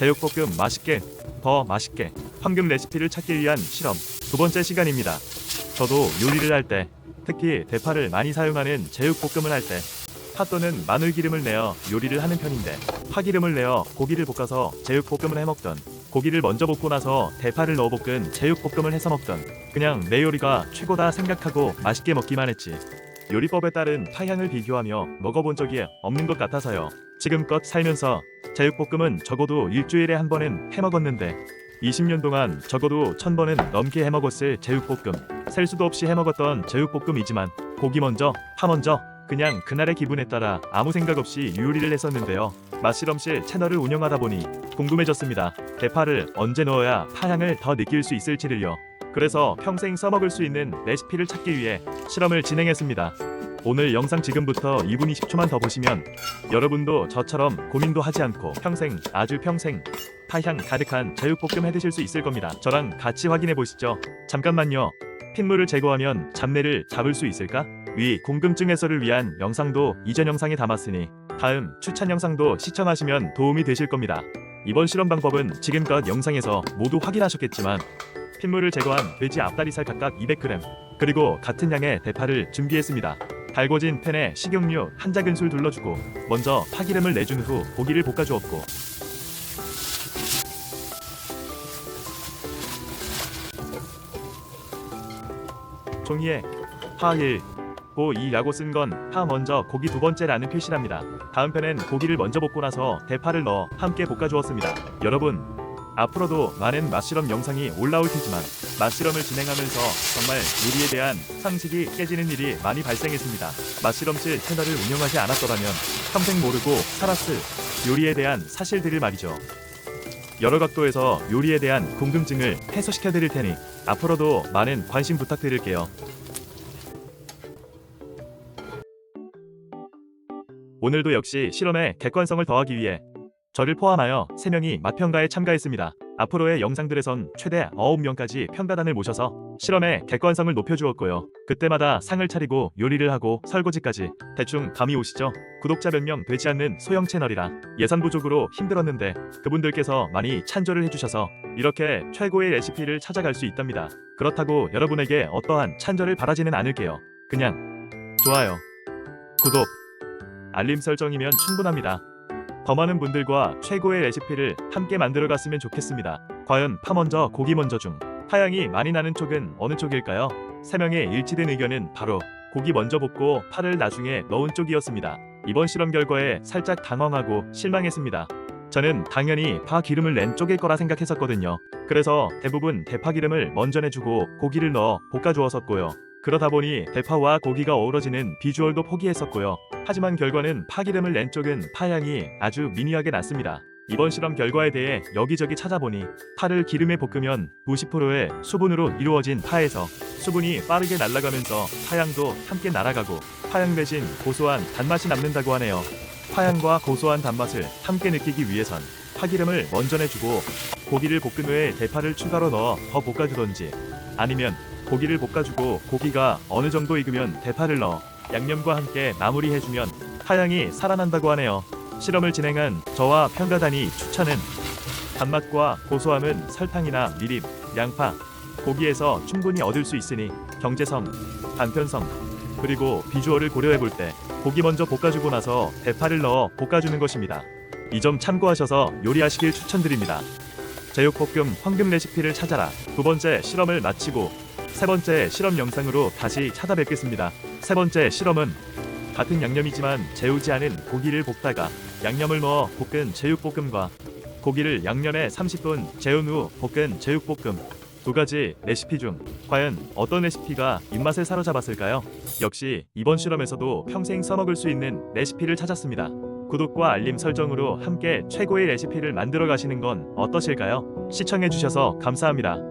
제육볶음 맛있게 더 맛있게 황금 레시피를 찾기 위한 실험 두 번째 시간입니다. 저도 요리를 할 때 특히 대파를 많이 사용하는 제육볶음을 할 때 파 또는 마늘 기름을 내어 요리를 하는 편인데 파기름을 내어 고기를 볶아서 제육볶음을 해 먹던 고기를 먼저 볶고 나서 대파를 넣어 볶은 제육볶음을 해서 먹던 그냥 내 요리가 최고다 생각하고 맛있게 먹기만 했지 요리법에 따른 파향을 비교하며 먹어본 적이 없는 것 같아서요. 지금껏 살면서 제육볶음은 적어도 일주일에 한 번은 해 먹었는데 20년 동안 적어도 1000번은 넘게 해 먹었을 제육볶음. 셀 수도 없이 해 먹었던 제육볶음이지만 고기 먼저 파 먼저 그냥 그날의 기분에 따라 아무 생각 없이 요리를 했었는데요. 맛실험실 채널을 운영하다 보니 궁금해졌습니다. 대파를 언제 넣어야 파향을 더 느낄 수 있을지를요 그래서 평생 써먹을 수 있는 레시피를 찾기 위해 실험을 진행했습니다 오늘 영상 지금부터 2분 20초만 더 보시면 여러분도 저처럼 고민도 하지 않고 평생 아주 평생 파향 가득한 제육볶음 해 드실 수 있을 겁니다. 저랑 같이 확인해 보시죠. 잠깐만요. 핏물을 제거하면 잡내를 잡을 수 있을까? 위 궁금증 해소를 위한 영상도 이전 영상에 담았으니 다음 추천 영상도 시청하시면 도움이 되실 겁니다. 이번 실험 방법은 지금껏 영상에서 모두 확인하셨겠지만 핏물을 제거한 돼지 앞다리살 각각 200g 그리고 같은 양의 대파를 준비했습니다. 달궈진 팬에 식용유 한 작은술 둘러주고 먼저 파기름을 내준 후 고기를 볶아주었고 종이에 파 1 고 2라고 쓴 건 파 먼저 고기 두 번째라는 표시랍니다. 다음 편엔 고기를 먼저 볶고 나서 대파를 넣어 함께 볶아주었습니다. 여러분 앞으로도 많은 맛실험 영상이 올라올 테지만 맛실험을 진행하면서 정말 요리에 대한 상식이 깨지는 일이 많이 발생했습니다. 맛실험실 채널을 운영하지 않았더라면 평생 모르고 살았을 요리에 대한 사실들을 말이죠. 여러 각도에서 요리에 대한 궁금증을 해소시켜 드릴 테니 앞으로도 많은 관심 부탁드릴게요. 오늘도 역시 실험에 객관성을 더하기 위해 저를 포함하여 3명이 맛평가에 참가했습니다. 앞으로의 영상들에선 최대 9명까지 평가단을 모셔서 실험의 객관성을 높여주었고요. 그때마다 상을 차리고 요리를 하고 설거지까지 대충 감이 오시죠? 구독자 몇 명 되지 않는 소형 채널이라 예산 부족으로 힘들었는데 그분들께서 많이 찬조를 해주셔서 이렇게 최고의 레시피를 찾아갈 수 있답니다. 그렇다고 여러분에게 어떠한 찬조를 바라지는 않을게요. 그냥 좋아요, 구독, 알림 설정이면 충분합니다. 더 많은 분들과 최고의 레시피를 함께 만들어갔으면 좋겠습니다. 과연 파 먼저 고기 먼저 중 파향이 많이 나는 쪽은 어느 쪽일까요? 세 명의 일치된 의견은 바로 고기 먼저 볶고 파를 나중에 넣은 쪽이었습니다. 이번 실험 결과에 살짝 당황하고 실망했습니다. 저는 당연히 파 기름을 낸 쪽일 거라 생각했었거든요. 그래서 대부분 대파 기름을 먼저 내주고 고기를 넣어 볶아주었었고요. 그러다 보니 대파와 고기가 어우러지는 비주얼도 포기했었고요. 하지만 결과는 파기름을 낸 쪽은 파향이 아주 미미하게 났습니다. 이번 실험 결과에 대해 여기저기 찾아보니 파를 기름에 볶으면 90%의 수분으로 이루어진 파에서 수분이 빠르게 날아가면서 파향도 함께 날아가고 파향 대신 고소한 단맛이 남는다고 하네요. 파향과 고소한 단맛을 함께 느끼기 위해선 파기름을 먼저 내주고 고기를 볶은 후에 대파를 추가로 넣어 더 볶아주던지 아니면 고기를 볶아주고 고기가 어느 정도 익으면 대파를 넣어 양념과 함께 마무리해주면 파향이 살아난다고 하네요. 실험을 진행한 저와 평가단이 추천은 단맛과 고소함은 설탕이나 미림, 양파, 고기에서 충분히 얻을 수 있으니 경제성, 단편성, 그리고 비주얼을 고려해 볼 때 고기 먼저 볶아주고 나서 대파를 넣어 볶아주는 것입니다. 이 점 참고하셔서 요리하시길 추천드립니다. 제육볶음 황금 레시피를 찾아라. 두 번째 실험을 마치고 세 번째 실험 영상으로 다시 찾아뵙겠습니다. 세 번째 실험은 같은 양념이지만 재우지 않은 고기를 볶다가 양념을 넣어 볶은 제육볶음과 고기를 양념에 30분 재운 후 볶은 제육볶음 두 가지 레시피 중 과연 어떤 레시피가 입맛을 사로잡았을까요? 역시 이번 실험에서도 평생 써먹을 수 있는 레시피를 찾았습니다. 구독과 알림 설정으로 함께 최고의 레시피를 만들어 가시는 건 어떠실까요? 시청해주셔서 감사합니다.